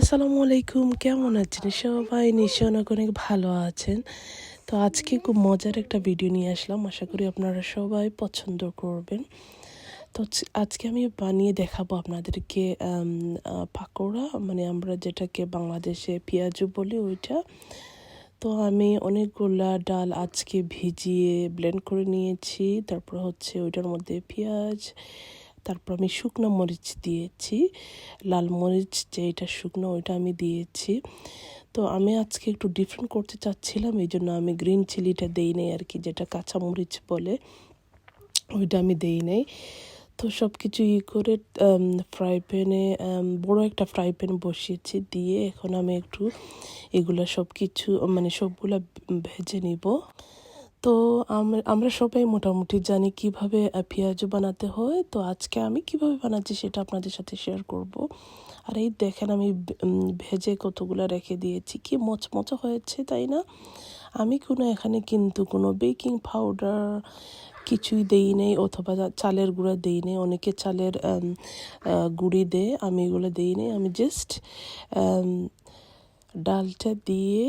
আসসালামু আলাইকুম, কেমন আছেন? সবাই নিশ্চয় অনেক অনেক ভালো আছেন। তো আজকে খুব মজার একটা ভিডিও নিয়ে আসলাম। আশা করি আপনারা সবাই পছন্দ করবেন। তো আজকে আমি বানিয়ে দেখাবো আপনাদেরকে পাকোড়া। মানে আমরা যেটাকে বাংলাদেশে পেঁয়াজু বলি ওইটা। তো আমি অনেকগুলা ডাল আজকে ভিজিয়ে ব্লেন্ড করে নিয়েছি। তারপর হচ্ছে ওইটার মধ্যে পেঁয়াজ তারপর আমি শুকনো মরিচ দিয়েছি, লাল মরিচ যেটা শুকনো ওইটা আমি দিয়েছি। তো আমি আজকে একটু ডিফারেন্ট করতে চাচ্ছিলাম, এই জন্য আমি গ্রিন চিলিটা দেই নাই আর কি, যেটা কাঁচা মরিচ বলে, ওইটা আমি দেই নাই। তো সব কিছু ই করে ফ্রাই প্যানে বড় একটা ফ্রাই প্যান বসিয়েছি, দিয়ে এখন আমি একটু এগুলো সব কিছু মানে সবগুলা ভেজে নিব। তো আমরা সবাই মোটামুটি জানি কীভাবে পেঁয়াজ বানাতে হয়। তো আজকে আমি কীভাবে বানাচ্ছি সেটা আপনাদের সাথে শেয়ার করব। আর এই দেখেন আমি ভেজে কতগুলো রেখে দিয়েছি। কি মচমচা হয়েছে, তাই না? আমি কোনো এখানে কিন্তু কোনো বেকিং পাউডার কিছুই দেই নেই অথবা চালের গুঁড়া দেই নেই। অনেকে চালের গুঁড়ি দেয়, আমি এগুলো দেই নেই। আমি জাস্ট ডালটা দিয়ে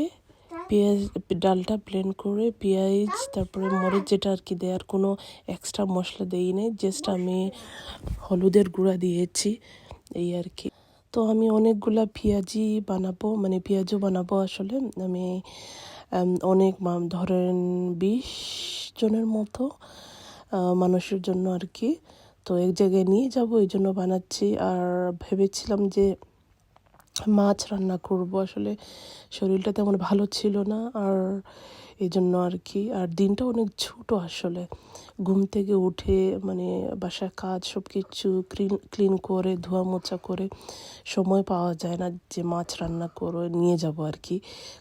পেঁয়াজ, ডালটা ব্লেন্ড করে পেঁয়াজ, তারপরে মরিচ যেটা আর কি দেওয়ার কোনো এক্সট্রা মশলা দেই নেই জাস্ট আমি হলুদের গুঁড়া দিয়েছি, এই আর কি। তো আমি অনেকগুলা পেঁয়াজি বানাবো মানে পেঁয়াজও বানাবো আসলে, আমি অনেক ধরেন বিশ জনের মতো মানুষের জন্য আর কি। তো এক জায়গায় নিয়ে যাব এই জন্য বানাচ্ছি, আর ভেবেছিলাম যে মাছ রান্না করব। আসলে শরীরটা তেমন ভালো ছিল না। আর এই জন্য আর কি আর দিনটা অনেক ছোটো আসলে। ঘুম থেকে উঠে মানে বাসার কাজ সব কিছু ক্লিন ক্লিন করে, ধোয়া মোছা করে সময় পাওয়া যায় না যে মাছ রান্না করে নিয়ে যাব আর কি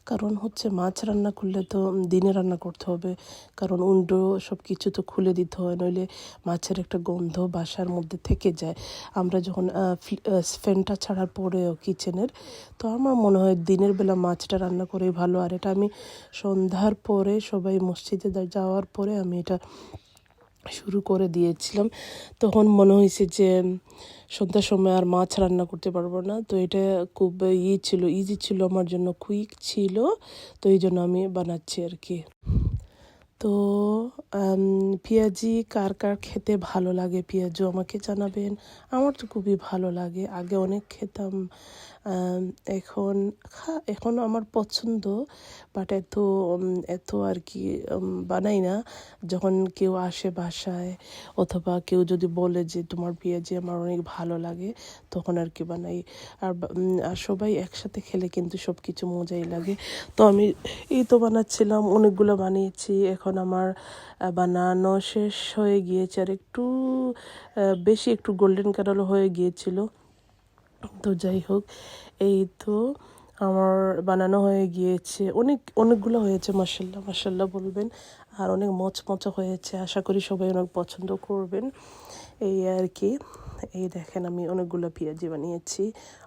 কারণ হচ্ছে মাছ রান্না করলে তো দিনে রান্না করতে হবে। কারণ উন্ডো সব কিছু তো খুলে দিতে হয়, নইলে মাছের একটা গন্ধ বাসার মধ্যে থেকে যায়। আমরা যখন ফ্যানটা ছাড়ার পরেও কিচেনের, তো আমার মনে হয় দিনের বেলা মাছটা রান্না করেই ভালো। আর এটা আমি সন্ধ্যার পরে সবাই মসজিদে যাওয়ার পরে আমি এটা শুরু করে দিয়েছিলাম। তখন মনে হয়েছে যে, সন্ধ্যার সময় আর মাছ রান্না করতে পারব না। তো এটা খুব ই ছিল ইজি ছিল, আমার জন্য কুইক ছিল। তো এই জন্য আমি বানাচ্ছি আর কি। তো পেঁয়াজি কার কার খেতে ভালো লাগে? পেঁয়াজু আমাকে জানাবেন। আমার তো খুবই ভালো লাগে। আগে অনেক খেতাম। এখন এখন আমার পছন্দ বাট এত এত আর কি বানাই না। যখন কেউ আসে বাসায়, অথবা কেউ যদি বলে যে তোমার পেঁয়াজি আমার অনেক ভালো লাগে, তখন আর কি বানাই। আর আর সবাই একসাথে খেলে কিন্তু সব কিছু মজাই লাগে। তো আমি এই তো বানাচ্ছিলাম, অনেকগুলো বানিয়েছি। এখন আমার বানানো শেষ হয়ে গিয়েছে। আর একটু বেশি একটু গোল্ডেন কালারও হয়ে গিয়েছিল। তো যাই হোক, এই তো আমার বানানো হয়ে গিয়েছে, অনেক, অনেকগুলো হয়েছে মাসাল্লাহ মাসাল্লাহ বলবেন। আর অনেক মচমচা হয়েছে, আশা করি সবাই অনেক পছন্দ করবেন। এই আর কি, এই দেখেন আমি অনেকগুলো পেঁয়াজি বানিয়েছি।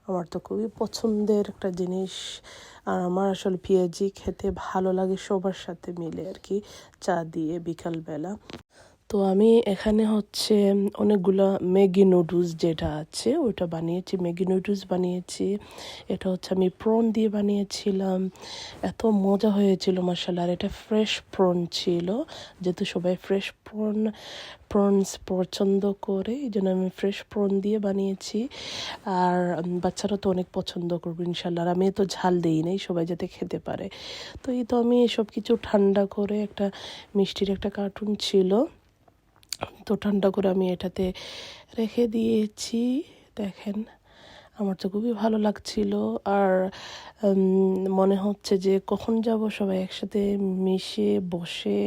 আমার তো খুবই পছন্দের একটা জিনিস। আর আমার আসলে পেঁয়াজি খেতে ভালো লাগে সবার সাথে মিলে আর কি, চা দিয়ে বিকালবেলা। তো আমি এখানে হচ্ছে অনেকগুলো ম্যাগি নুডলস যেটা আছে ওটা বানিয়েছি, ম্যাগি নুডলস বানিয়েছি। এটা হচ্ছে আমি প্রন দিয়ে বানিয়েছিলাম। এত মজা হয়েছিল মশালা আর এটা ফ্রেশ প্রন ছিল। যেহেতু সবাই ফ্রেশ প্রন প্রনস পছন্দ করে এই জন্য আমি ফ্রেশ প্রন দিয়ে বানিয়েছি। আর বাচ্চারা তো অনেক পছন্দ করবে ইনশাল্লাহ আর আমি তো ঝাল দিই নাই, সবাই যাতে খেতে পারে। তো এই তো আমি সব কিছু ঠান্ডা করে একটা মিষ্টির একটা কার্টুন ছিল। তো ঠান্ডা করে আমি এটাতে রেখে দিয়েছি। দেখেন, আমার তো খুবই ভালো লাগছিল। আর মনে হচ্ছে যে কখন যাব সবাই একসাথে মিশে, বসে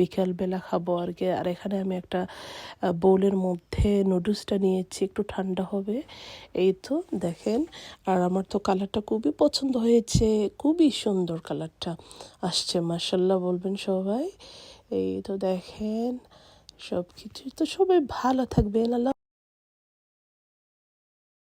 বিকালবেলা খাব আর কি। আর এখানে আমি একটা বোলের মধ্যে নুডলসটা নিয়েছি, একটু ঠান্ডা হবে। এই তো, দেখেন। আর আমার তো কালারটা খুবই পছন্দ হয়েছে, খুবই সুন্দর কালারটা আসছে মার্শাল্লাহ বলবেন সবাই। এই তো দেখেন সব কিছু তো সবাই ভালো থাকবেন আল্লাহ